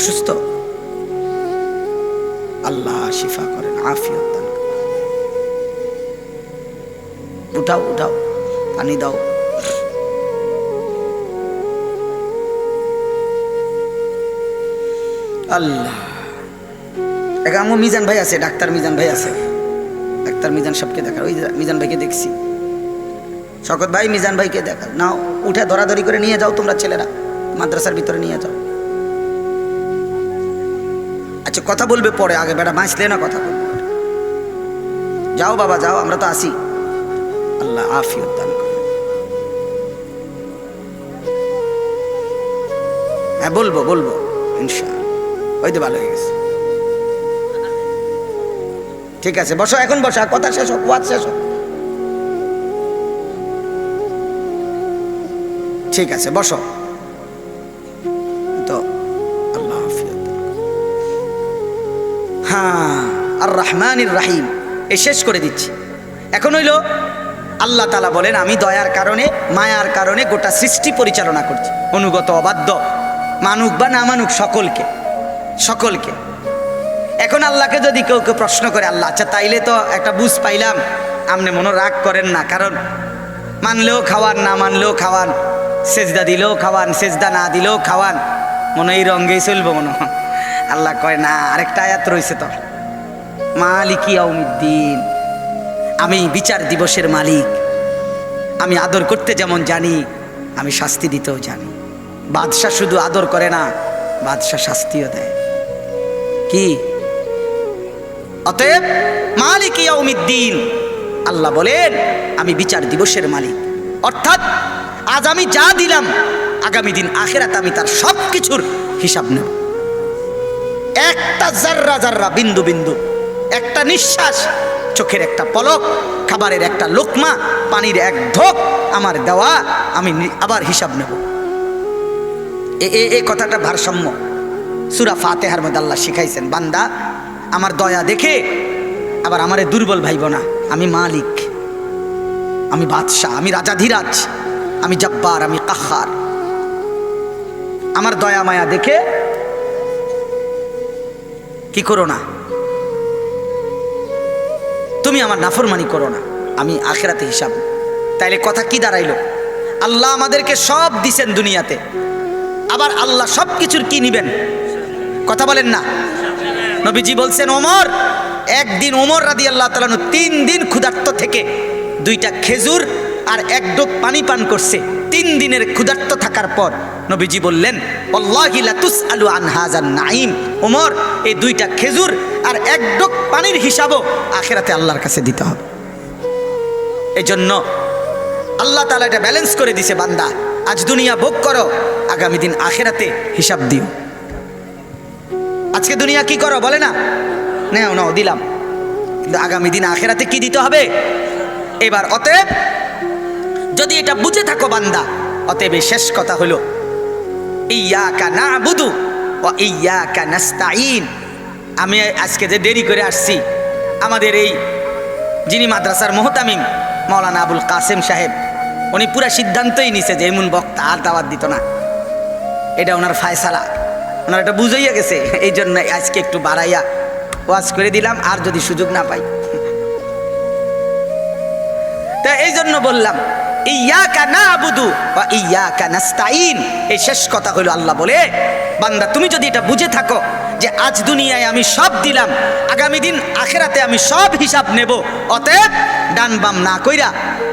অসুস্থ। আল্লাহ শিফা করেন, আফিয়ত দান উঠাও উঠাও, পানি দাও। আল্লাহ। আমার মিজান ভাই আছে, ডাক্তার মিজান ভাই আছে। ডাক্তার মিজান সবকে দেখা ওই মিজান ভাইকে দেখছি। শকত ভাই, মিজান ভাইকে দেখা নাও, উঠে ধরাধরি করে নিয়ে যাও তোমরা ছেলেরা। মাদ্রাসার ভিতরে নিয়ে যাও। আচ্ছা কথা বলবে পরে আগে বেটা বাঁচলে না কথা বলবে। যাও বাবা, যাও, আমরা তো আসি। আল্লাহ আফিয়ত দান হ্যাঁ বলব বলব, ইনশাআল্লাহ। ওই তো ভালো হয়ে গেছে। ঠিক আছে, বসো, এখন বসো কথা শেষ হোক, ওয়াজ শেষ হোক। ঠিক আছে, বসো। রহমানির রাহিম। এ শেষ করে দিচ্ছি। এখন হইল, আল্লাহ তালা বলেন, আমি দয়ার কারণে, মায়ার কারণে গোটা সৃষ্টি পরিচালনা করছি। অনুগত, অবাধ্য, মানুক বা না মানুক, সকলকে সকলকে। এখন আল্লাহকে যদি কেউ কেউ প্রশ্ন করে, আল্লাহ আচ্ছা তাইলে তো একটা বুঝ পাইলাম আপনি মনে রাগ করেন না, কারণ মানলেও খাওয়ান, না মানলেও খাওয়ান, সেজদা দিলেও খাওয়ান, সেজদা না দিলেও খাওয়ান, মনে এই রঙ্গেই চলবো মনে আল্লাহ কয়, না, আরেকটা আয়াত রয়েছে তো মালিকি আউমিদ্দিন আমি বিচার দিবসের মালিক। আমি আদর করতে যেমন জানি, আমি শাস্তি দিতেও জানি। বাদশাহ শুধু আদর করে না, বাদশাহ শাস্তিও দেয়। কি? অতএব মালিক ইয়াউমিদ্দিন, আল্লাহ বলেন, আমি বিচার দিবসের মালিক। অর্থাৎ, আজ আমি যা দিলাম, আগামী দিন আখেরাত আমি তার সব কিছুর হিসাব নেব। একটা জাররা জাররা, বিন্দু বিন্দু। একটা নিঃশ্বাস, চোখের একটা পলক, খাবারের একটা লোকমা, পানির এক ঢোক, আমার দেওয়া, আমি আবার হিসাব নেব। এ- কথাটা ভারসাম্য। সুরা ফাতেহার মধ্যে আল্লাহ শিখাইছেন, বান্দা, আমার দয়া দেখে, আবার আমারে দুর্বল ভাইব না। আমি মালিক, আমি বাদশাহ, আমি রাজাধিরাজ আমি জব্বার, আমি কাহার আমার দয়া মায়া দেখে, কি করো না? তুমি আমার নাফরমানি করো না। আমি আখেরাতে হিসাব। তাইলে কথা কি দাঁড়াইল? আল্লাহ আমাদেরকে সব দিছেন দুনিয়াতে। আবার আল্লাহ সব কিছুর কি নিবেন? কথা বলেন না। নবীজি বলছেন, ওমর, একদিন ওমর রাদি আল্লাহ তালানু তিন দিন ক্ষুধার্ত থেকে দুইটা খেজুর আর এক ডোক পানি পান করছে। তিন দিনের ক্ষুধার্ত থাকার পর নবীজি বললেন "ওয়াল্লাহি লাতুসআলু আন হাযান নাঈম। ওমর, এই দুইটা খেজুর আর এক ডোক পানির হিসাবও আখেরাতে আল্লাহর কাছে দিতে হবে। এই জন্য আল্লাহ তালা এটা ব্যালেন্স করে দিছে, বান্দা। আজ দুনিয়া ভোগ করো, আগামী দিন আখেরাতে হিসাব দিও। আজকে দুনিয়া কি করো বলে না? নেও, নাও, দিলাম। কিন্তু আগামী দিন আখেরাতে কি দিতে হবে? এবার অতএব যদি এটা বুঝে থাকো, বান্দা, অতএব শেষ কথা হলো ইয়াকা না বুধু ও ইয়াকা নাস্তাইন আমি আজকে যে দেরি করে আসছি, আমাদের এই যিনি মাদ্রাসার মোহতামিম, মৌলানা আবুল কাসেম সাহেব, উনি পুরা সিদ্ধান্তই নিছে যে এমন বক্তা আর দাওয়াত দিত না। এটা ওনার ফায়সালা। ওনার এটা বুঝাইয়া গেছে, এই জন্য আজকে একটু বাড়াইয়া ওয়াজ করে দিলাম, আর যদি সুযোগ না পাই। তা এই জন্য বললাম ইয়াকা না আবুদু বা ইয়াকা নাস্তাইন এই শেষ কথা হলো আল্লাহ বলে, বান্দা, তুমি যদি এটা বুঝে থাকো যে আজ দুনিয়ায় আমি সব দিলাম, আগামী দিন আখেরাতে আমি সব হিসাব নেব, অতএব ডান বাম না কইরা,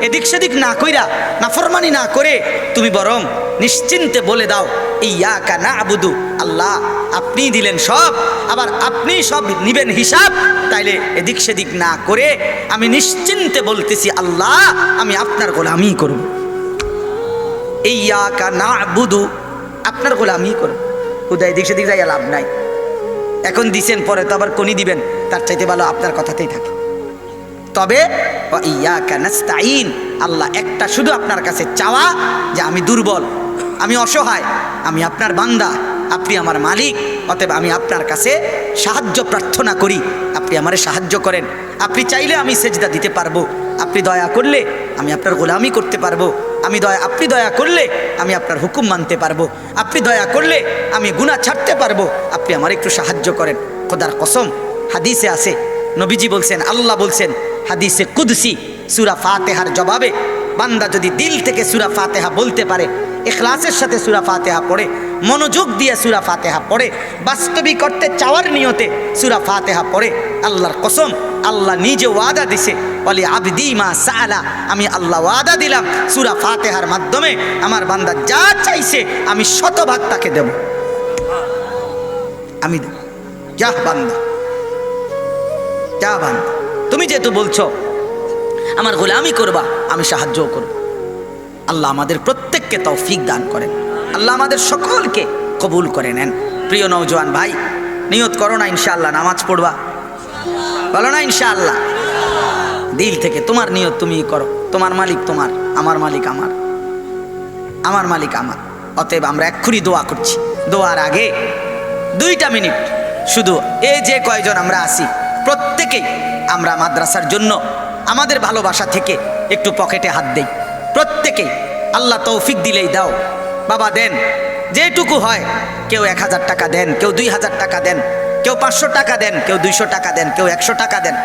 এদিক সেদিক না কইরা, নাফরমানি না করে তুমি বরং নিশ্চিন্তে বলে দাও। ইয়াকা না আবুদু আল্লাহ, আপনি দিলেন সব, আবার আপনি সব নিবেন হিসাব। তাইলে এদিক সেদিক না করে আমি নিশ্চিন্তে বলতেছি, আল্লাহ, আমি আপনার গোলামি করব। ইয়াকা না বুধু আপনার গোলামি করব। হুদায়, এদিক সেদিক যাইয়া লাভ নাই। এখন দিছেন, পরে তো আবার কোনি দিবেন, তার চাইতে ভালো আপনার কথাতেই থাকে। তবে, ওয়া ইয়াকা নাস্তাইন আল্লাহ একটা শুধু আপনার কাছে চাওয়া যে আমি দুর্বল। আমি অসহায়, আমি আপনার বান্দা, আপনি আমার মালিক, অতএব আমি আপনার কাছে সাহায্য প্রার্থনা করি, আপনি আমারে সাহায্য করেন। আপনি চাইলে আমি সেজদা দিতে পারব, আপনি দয়া করলে আমি আপনার গোলামি করতে পারব, আমি দয়া, আপনি দয়া করলে আমি আপনার হুকুম মানতে পারব, আপনি দয়া করলে আমি গুণা ছাড়তে পারব, আপনি আমার একটু সাহায্য করেন। খোদার কসম, হাদিসে আছে, নবীজি বলছেন, আল্লাহ বলছেন, হাদিসে কুদসি, সুরা ফাতেহার জবাবে, বান্দা যদি দিল থেকে সুরা ফাতেহা বলতে পারে এখলাসের সাথে সুরা ফাতেহা পড়ে, মনোযোগ দিয়ে সুরা ফাতেহা পড়ে, বাস্তবিক করতে চাওয়ার নিয়তে সুরা ফাতেহা পড়ে, আল্লাহর কসম, আল্লাহ নিজে ওয়াদা দিছে বলে আবদি মা সালা আমি আল্লাহ ওয়াদা দিলাম, সুরা ফাতেহার মাধ্যমে আমার বান্দা যা চাইছে আমি শতভাগ তাকে দেব। আমি যা বান্দা। যা বান্দা। তুমি যেহেতু বলছো, আমার গোলামি করবা, আমি সাহায্যও করব। আল্লাহ আমাদের প্রত্যেককে তৌফিক দান করেন। আল্লাহ আমাদের সকলকে কবুল করে নেন। প্রিয় নৌজওয়ান ভাই, নিয়ত করো না ইনশাআল্লাহ, নামাজ পড়বা। বলো না ইনশাআল্লাহ, দিল থেকে তোমার নিয়ত তুমি করো। তোমার মালিক তোমার, আমার মালিক আমার। আমার মালিক আমার। অতএব আমরা এক্ষুনি দোয়া করছি। দোয়ার আগে দুইটা মিনিট, শুধু এই যে কয়জন আমরা আসি প্রত্যেকেই আমরা মাদ্রাসার জন্য আমাদের ভালোবাসা থেকে একটু পকেটে হাত দেই। প্রত্যেকেই আল্লাহ তৌফিক দিলেই দাও। বাবা, দেন। যেটুকু হয়, কেউ এক হাজার টাকা দেন, কেউ দুই হাজার টাকা দেন, কেউ পাঁচশো টাকা দেন, কেউ দুইশো টাকা দেন, কেউ একশো টাকা দেন।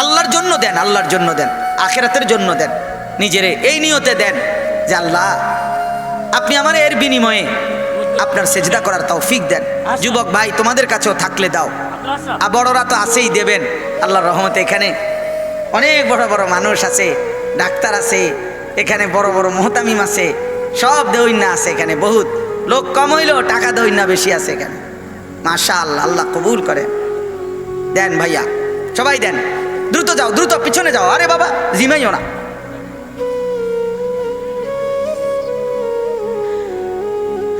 আল্লাহর জন্য দেন, আল্লাহর জন্য দেন, আখেরাতের জন্য দেন। নিজেরে এই নিয়তে দেন যে, আল্লাহ, আপনি আমার এর বিনিময়ে আপনার সেজদা করার তৌফিক দেন। যুবক ভাই, তোমাদের কাছেও থাকলে দাও। আর বড়রা তো আছেই দেবেন। আল্লাহর রহমতে এখানে অনেক বড় বড় মানুষ আছে, ডাক্তার আছে এখানে বড় বড় মোহতামিম আছে, সব দৈন্যা আছে এখানে, বহুত। লোক কম টাকা দৈন্যা বেশি আছে এখানে। মাশা আল্লাহ আল্লাহ কবুল করে। দেন ভাইয়া, সবাই দেন। দ্রুত যাও, দ্রুত পিছনে যাও। আরে বাবা, জিমাইও না।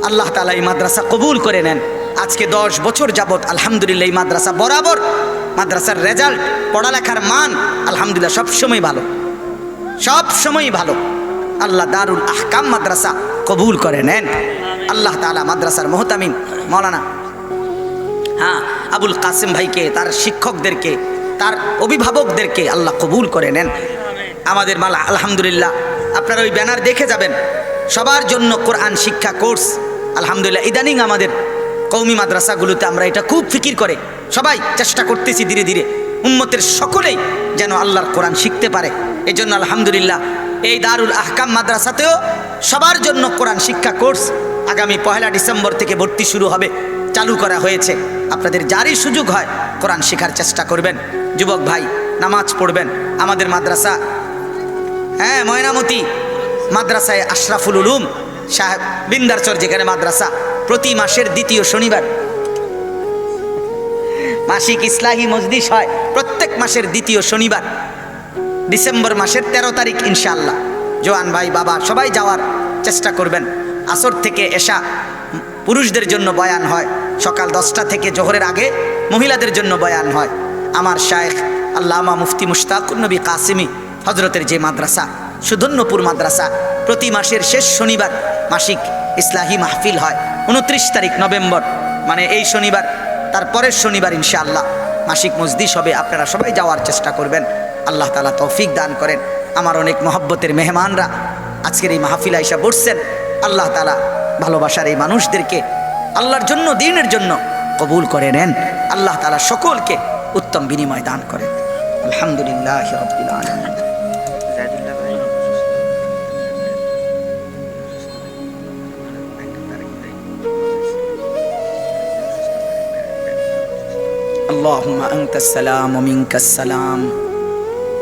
আল্লাহ তালা এই মাদ্রাসা কবুল করে নেন। আজকে দশ বছর যাবৎ, আলহামদুলিল্লাহ, এই মাদ্রাসা বরাবর মাদ্রাসার রেজাল্ট, পড়ালেখার মান, আলহামদুলিল্লাহ, সবসময় ভালো। সব সময় ভালো। আল্লাহ দারুল আহকাম মাদ্রাসা কবুল করে নেন। আল্লাহ তালা মাদ্রাসার মোহতামিন মৌলানা হ্যাঁ আবুল কাসিম ভাইকে, তার শিক্ষকদেরকে, তার অভিভাবকদেরকে আল্লাহ কবুল করে নেন। আমাদের মালা, আলহামদুলিল্লাহ। আপনারা ওই ব্যানার দেখে যাবেন। সবার জন্য কোরআন শিক্ষা কোর্স। আলহামদুলিল্লাহ, ইদানিং আমাদের কৌমি মাদ্রাসাগুলোতে আমরা এটা খুব ফিকির করে। সবাই চেষ্টা করতেছি ধীরে ধীরে। উম্মতের সকলেই যেন আল্লাহর কোরআন শিখতে পারে। এই জন্য আলহামদুলিল্লাহ এই দারুল আহকাম মাদ্রাসাতেও সবার জন্য কোরআন শিক্ষা কোর্স আগামী পয়লা ডিসেম্বর থেকে ভর্তি শুরু হবে, চালু করা হয়েছে। আপনাদের যারই সুযোগ হয় কোরআন শেখার চেষ্টা করবেন। যুবক ভাই, নামাজ পড়বেন। আমাদের মাদ্রাসা হ্যাঁ ময়নামতি মাদ্রাসায় আশরাফুল উলুম সাহেব বিন্দারচর যেখানে মাদ্রাসা, প্রতি মাসের দ্বিতীয় শনিবার মাসিক ইসলাহী মজলিস হয় প্রত্যেক মাসের দ্বিতীয় শনিবার। ডিসেম্বর মাসের ১৩ তারিখ, ইনশাআল্লাহ। জোয়ান ভাই, বাবা, সবাই যাওয়ার চেষ্টা করবেন। আসর থেকে এসা পুরুষদের জন্য বয়ান হয়। সকাল দশটা থেকে জোহরের আগে মহিলাদের জন্য বয়ান হয়। আমার শায়েখ আল্লামা মুফতি মুশতাকুর নবী কাসিমি হজরতের যে মাদ্রাসা, সুধন্যপুর মাদ্রাসা, প্রতি মাসের শেষ শনিবার মাসিক ইসলাহী মাহফিল হয়। উনত্রিশ তারিখ নভেম্বর মানে এই শনিবার তারপরের শনিবার ইনশাআল্লাহ মাসিক মসজিদ হবে, আপনারা সবাই যাওয়ার চেষ্টা করবেন। আল্লাহ তালা তৌফিক দান করেন। আমার অনেক মহব্বতের মেহমানরা আজকের এই মাহফিলা এসে বসছেন। আল্লাহ তালা ভালোবাসার এই মানুষদেরকে আল্লাহর জন্য, দিনের জন্য কবুল করে নেন। আল্লাহ তালা সকলকে উত্তম বিনিময় দান করেন। আলহামদুলিল্লাহ اللهم أنت السلام ومنك السلام.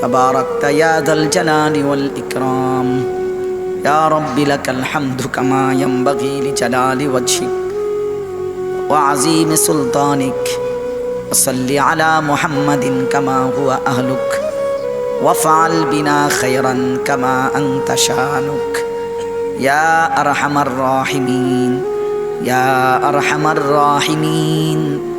تباركت يا ذا الجلال والإكرام. يا رب لك الحمد كما ينبغي لجلال وجهك وعظيم سلطانك. وصل على محمد كما هو أهلك. وافعل بنا خيرا كما أنت شانك. يا أرحم الراحمين. يا أرحم الراحمين.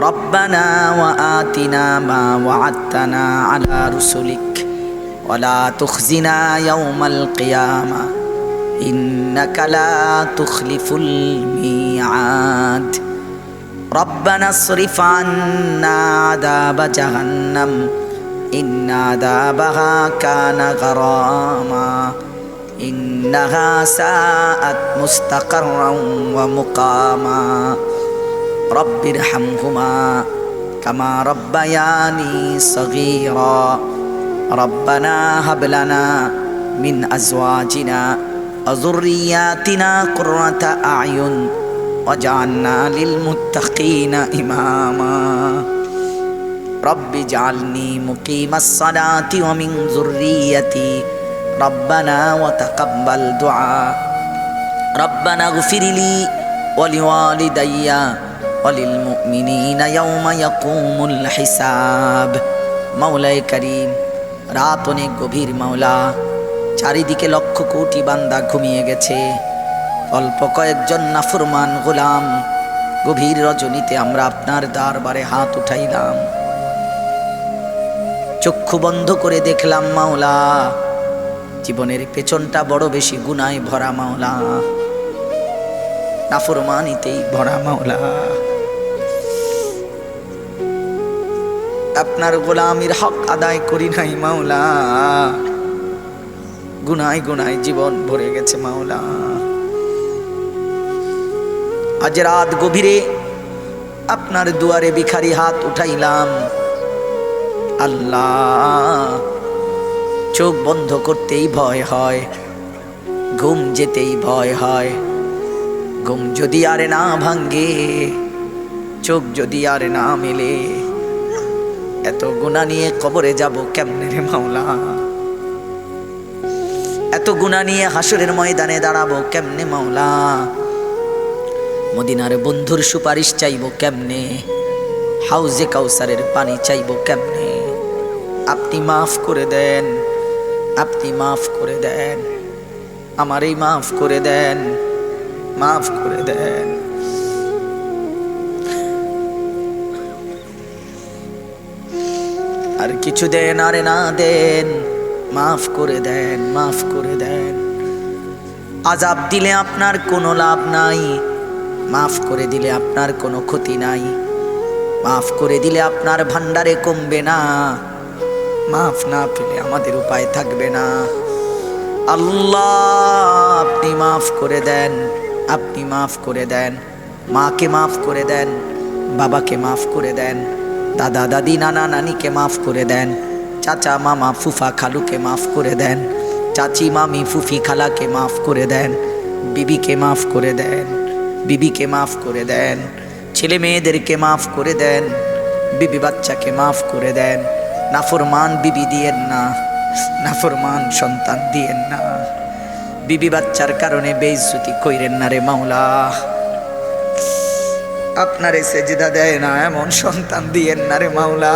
ربنا وآتنا ما وعدتنا على رسلك ولا تخزنا يوم القيامة إنك لا تخلف الميعاد ربنا اصرف عنا عذاب جهنم إن عذابها كان غراما إنها ساءت مستقرا ومقاما رب ارحمهما كما ربياني صغيرا. ربنا هب لنا من أزواجنا وذرياتنا قرة أعين وجعلنا للمتقين إماما. رب اجعلني مقيم الصلاة ومن ذريتي. ربنا وتقبل دعاء. ربنا اغفر لي ولوالدي অলিল হিসাব। মাওলায় করিম, রাত অনেক গভীর মাওলা, চারিদিকে লক্ষ কোটি বান্দা ঘুমিয়ে গেছে। অল্প কয়েকজন নাফুরমান গোলাম, গভীর রজনীতে আমরা আপনার দারবারে হাত উঠাইলাম। চক্ষু বন্ধ করে দেখলাম মাওলা, জীবনের পেছনটা বড় বেশি গুনায় ভরা মাওলা। নাফরমানিতেই ভরা মাওলা। আপনার গোলামির হক আদায় করি নাই, মাওলা। গুনায় গুনায় জীবন ভরে গেছে, মাওলা। আজ রাত গভীরে আপনার দুয়ারে ভিখারি হাত উঠাইলাম। আল্লাহ, চোখ বন্ধ করতেই ভয় হয়, ঘুম যেতেই ভয় হয়। ঘুম যদি আরে না ভাঙ্গে, চোখ যদি আরে না মেলে এত গুণা নিয়ে কবরে যাব কেমনে রে মাওলা? এত গুণা নিয়ে হাসরের ময়দানে দাঁড়াবো কেমনে মাওলা? মদিনার বন্ধুর সুপারিশ চাইব কেমনে? হাউজে কাউসারের পানি চাইব কেমনে? আপনি মাফ করে দেন, আপনি মাফ করে দেন, আমারই মাফ করে দেন, মাফ করে দেন। আর কিছু দেন আরে না দেন, মাফ করে দেন, মাফ করে দেন। আজাব দিলে আপনার কোনো লাভ নাই, মাফ করে দিলে আপনার কোনো ক্ষতি নাই। মাফ করে দিলে আপনার ভান্ডারে কমবে না, মাফ না পেলে আমাদের উপায় থাকবে না। আল্লাহ, আপনি মাফ করে দেন, আপনি মাফ করে দেন, মাকে মাফ করে দেন, বাবাকে মাফ করে দেন। দাদা দাদি নানা নানিকে মাফ করে দেন। চাচা মামা ফুফা খালুকে মাফ করে দেন। চাচি মামি ফুফি খালাকে মাফ করে দেন। বিবিকে মাফ করে দেন। বিবিকে মাফ করে দেন। ছেলে মেয়েদেরকে মাফ করে দেন। বিবি বাচ্চাকে মাফ করে দেন। নাফরমান বিবি দিয়েন না। নাফরমান সন্তান দিয়েন না। বিবি বাচ্চার কারণে বেইজ্জতি কইরেন না রে মাওলা। আপনারে সেজদা দেয় না এমন সন্তান দিয়েন না রে মাওলা।